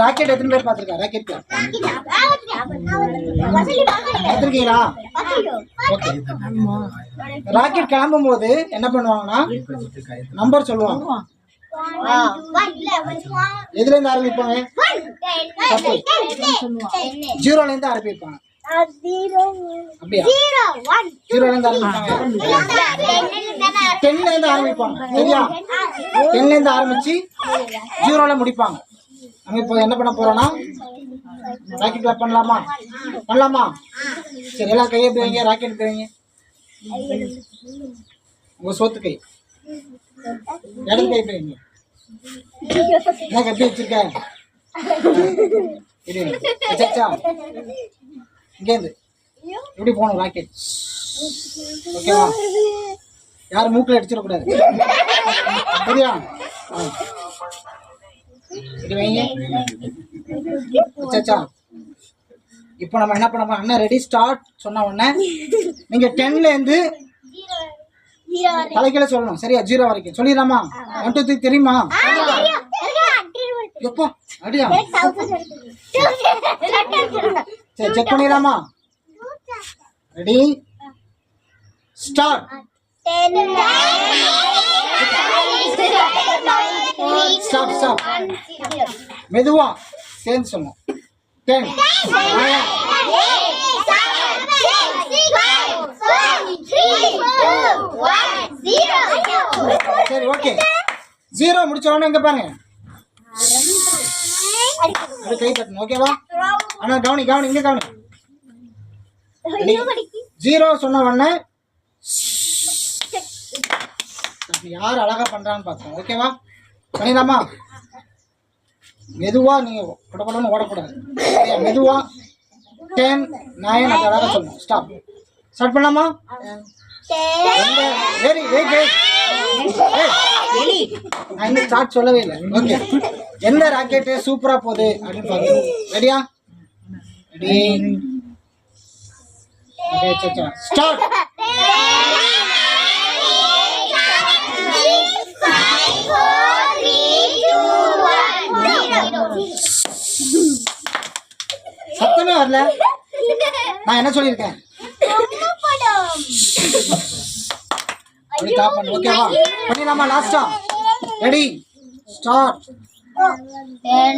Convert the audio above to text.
Rocket எத்தனை பேர் பார்த்துருக்கா? ராக்கெட் பார்த்துருக்கீங்களா? ஓகே ராக்கெட் கிளம்பும் போது என்ன பண்ணுவாங்கன்னா நம்பர் சொல்லுவாங்க. எதுல இருந்து ஆரம்பிப்பாங்க? ஜீரோல இருந்து ஆரம்பிப்பாங்க. அப்படியா? ஜீரோல இருந்து ஆரம்பிப்பாங்க. டென்ல இருந்து ஆரம்பிப்பாங்க. சரியா? டென்ல இருந்து ஆரம்பிச்சு ஜீரோல முடிப்பாங்க. நம்ம இப்போ என்ன பண்ண போறோம்னா ராக்கெட் கிளாப் பண்ணலாமா? பண்ணலாமா? சரி எல்லாம் கையை எப்படி ராக்கெட் எப்படி உங்கள் உங்க சோத்து கை. இடது கை எப்படி என்ன கட்டி வச்சிருக்கேன் இங்கேருந்து. எப்படி போகணும் ராக்கெட் ஓகேவா யாரும் மூக்கில் அடிச்சிடக்கூடாது. சரியா? ஆ. இப்படி வைங்க இப்போ நம்ம என்ன பண்ண போறோம்? ரெடி ஸ்டார்ட் சொன்ன உடனே நீங்க டென்ல இருந்து தலைக்கீழ சொல்லணும். சரியா? ஜீரோ வரைக்கும். சொல்லிடலாமா? ஒன் டூ த்ரீ தெரியுமா? எப்போ? அடியா? சரி செக் பண்ணிடலாமா? ரெடி ஸ்டார்ட் ஸ்டாப் ஸ்டாப் மெதுவா சேர்ந்து சொல்லணும் டென் சரி ஓகே. ஜீரோ முடிச்சவொடனே எங்க பாருங்க. கை தட்டணும் ஓகேவா? ஆனா கவனி கவனி இங்க கவனி. ஜீரோ சொன்ன உடனே யார் அழகா பண்றான்னு பார்த்தோம் ஓகேவா? பண்ணிடலாமா மெதுவா நீங்க படப்படன்னு ஓடக்கூடாது. சரியா? மெதுவா டென் நைன் அது அழகா சொல்லணும். ஸ்டாப் ஸ்டார்ட் பண்ணலாமா? வெரி வெயிட் வெயிட் நான் இன்னும் ஸ்டார்ட் சொல்லவே இல்லை. ஓகே எந்த ராக்கெட்டு சூப்பரா போகுது அப்படின்னு பாருங்க. ரெடியா ரெடி ஸ்டார்ட் வரல. நான் என்ன சொல்லியிருக்கேன்? ஓகேவா பண்ணிடலாமா லாஸ்டா ரெடி ஸ்டார்ட் Ten,